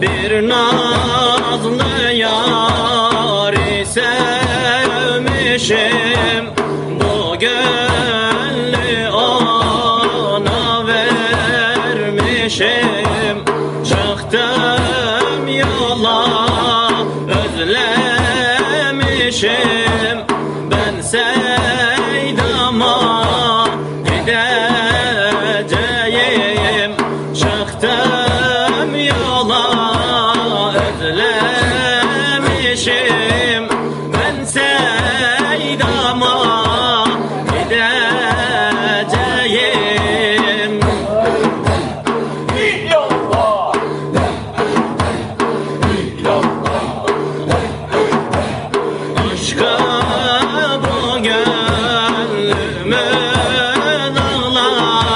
Bir nazlı yari Bu gönlü ona vermişim. Çıktım yola özlemişim. Ben Seydam'a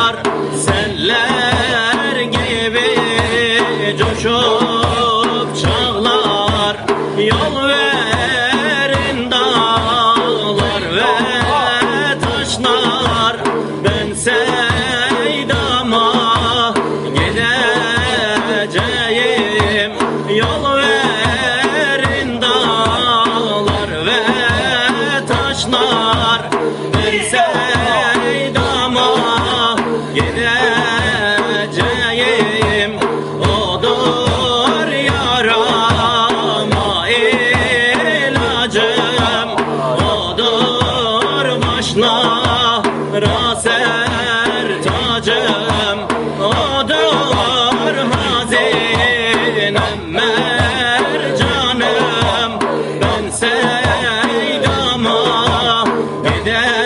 dağlar Seller gibi coşup çağlar. Yol verin dağlar ve taşlar. Ben Seydam'a gideceğim. Yol verin dağlar ve taşlar. Ben Seydam'a gideceğim Odur yarama ilacım. Odur başlara ser tacım Odur hazinem mercanım Ben Seydam'a gideceğim